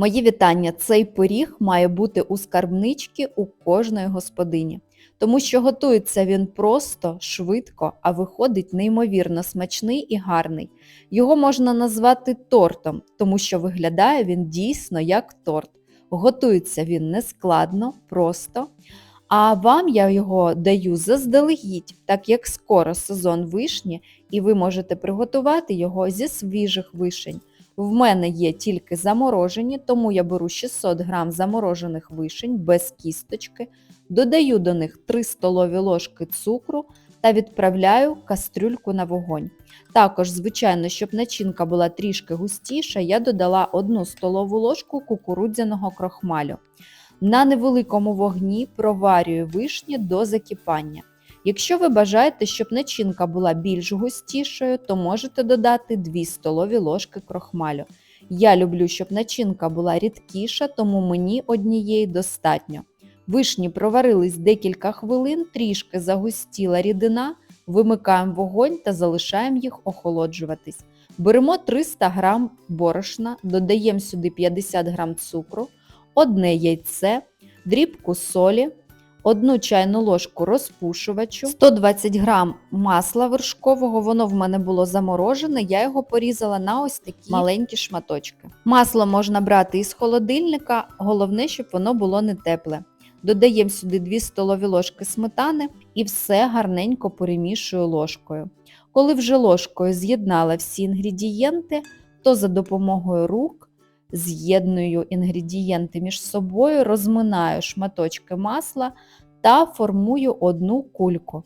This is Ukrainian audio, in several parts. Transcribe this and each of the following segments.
Мої вітання. Цей пиріг має бути у скарбничці у кожної господині, тому що готується він просто, швидко, а виходить неймовірно смачний і гарний. Його можна назвати тортом, тому що виглядає він дійсно як торт. Готується він нескладно, просто. А вам я його даю заздалегідь, так як скоро сезон вишні, і ви можете приготувати його зі свіжих вишень. В мене є тільки заморожені, тому я беру 600 г заморожених вишень без кісточки, додаю до них 3 столові ложки цукру та відправляю кастрюльку на вогонь. Також, звичайно, щоб начинка була трішки густіша, я додала 1 столову ложку кукурудзяного крохмалю. На невеликому вогні проварюю вишні до закипання. Якщо ви бажаєте, щоб начинка була більш густішою, то можете додати 2 столові ложки крохмалю. Я люблю, щоб начинка була рідкіша, тому мені однієї достатньо. Вишні проварились декілька хвилин, трішки загустіла рідина, вимикаємо вогонь та залишаємо їх охолоджуватись. Беремо 300 г борошна, додаємо сюди 50 г цукру, одне яйце, дрібку солі, 1 чайну ложку розпушувачу, 120 г масла вершкового, воно в мене було заморожене, я його порізала на ось такі маленькі шматочки. Масло можна брати із холодильника, головне, щоб воно було не тепле. Додаємо сюди 2 столові ложки сметани і все гарненько перемішую ложкою. Коли вже ложкою з'єднала всі інгредієнти, то за допомогою рук з'єдную інгредієнти між собою, розминаю шматочки масла та формую одну кульку.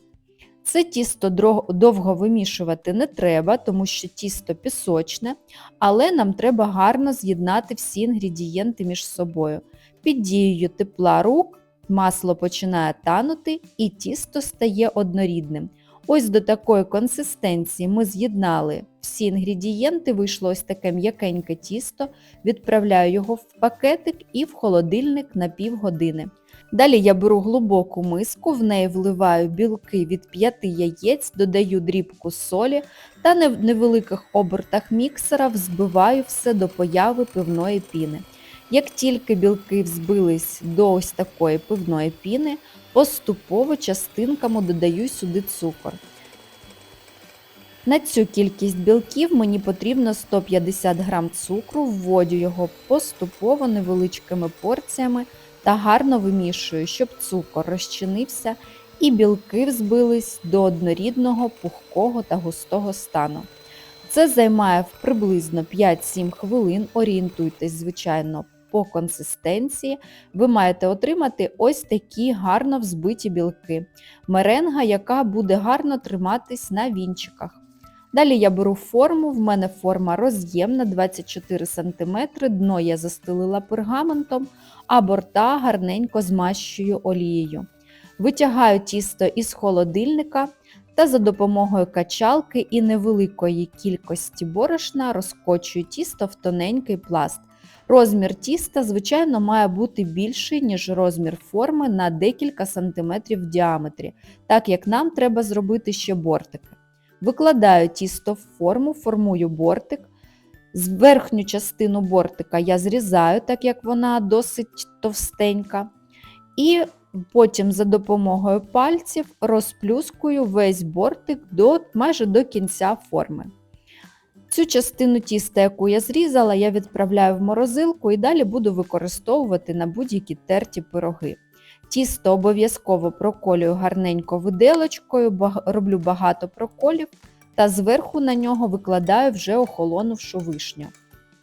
Це тісто довго вимішувати не треба, тому що тісто пісочне, але нам треба гарно з'єднати всі інгредієнти між собою. Під дією тепла рук масло починає танути і тісто стає однорідним. Ось до такої консистенції ми з'єднали всі інгредієнти, вийшло ось таке м'якеньке тісто, відправляю його в пакетик і в холодильник на півгодини. Далі я беру глибоку миску, в неї вливаю білки від 5 яєць, додаю дрібку солі та в невеликих обертах міксера взбиваю все до появи пивної піни. Як тільки білки взбились до ось такої пивної піни, поступово частинками додаю сюди цукор. На цю кількість білків мені потрібно 150 г цукру, вводю його поступово невеличкими порціями та гарно вимішую, щоб цукор розчинився і білки взбились до однорідного, пухкого та густого стану. Це займає приблизно 5-7 хвилин, орієнтуйтесь, звичайно, по консистенції, ви маєте отримати ось такі гарно взбиті білки. Меренга, яка буде гарно триматись на вінчиках. Далі я беру форму, в мене форма роз'ємна 24 см, дно я застелила пергаментом, а борта гарненько змащую олією. Витягаю тісто із холодильника та за допомогою качалки і невеликої кількості борошна розкочую тісто в тоненький пласт. Розмір тіста, звичайно, має бути більший, ніж розмір форми на декілька сантиметрів в діаметрі, так як нам треба зробити ще бортики. Викладаю тісто в форму, формую бортик. З верхню частину бортика я зрізаю, так як вона досить товстенька. І потім за допомогою пальців розплюскую весь бортик до, майже до кінця форми. Цю частину тіста, яку я зрізала, я відправляю в морозилку і далі буду використовувати на будь-які терті пироги. Тісто обов'язково проколюю гарненько виделочкою, роблю багато проколів та зверху на нього викладаю вже охолонувшу вишню.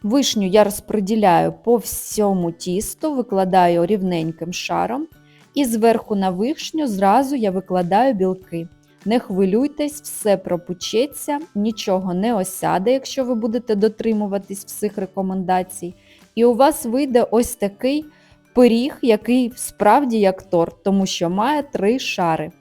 Вишню я розподіляю по всьому тісту, викладаю рівненьким шаром, і зверху на вишню зразу я викладаю білки. Не хвилюйтесь, все пропечеться, нічого не осяде, якщо ви будете дотримуватись всіх рекомендацій. І у вас вийде ось такий пиріг, який справді як торт, тому що має три шари.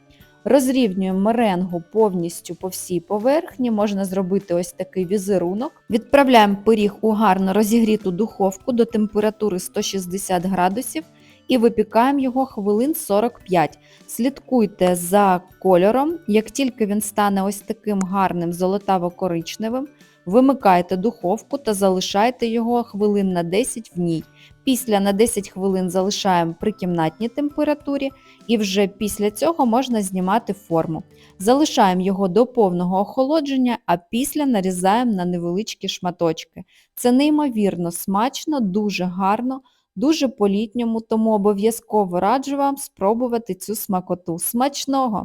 Розрівнюємо меренгу повністю по всій поверхні, можна зробити ось такий візерунок. Відправляємо пиріг у гарно розігріту духовку до температури 160 градусів і випікаємо його хвилин 45. Слідкуйте за кольором, як тільки він стане ось таким гарним золотаво-коричневим, Вимикайте духовку та залишайте його хвилин на 10 в ній. Після на 10 хвилин залишаємо при кімнатній температурі і вже після цього можна знімати форму. Залишаємо його до повного охолодження, а після нарізаємо на невеличкі шматочки. Це неймовірно смачно, дуже гарно, дуже по-літньому, тому обов'язково раджу вам спробувати цю смакоту. Смачного!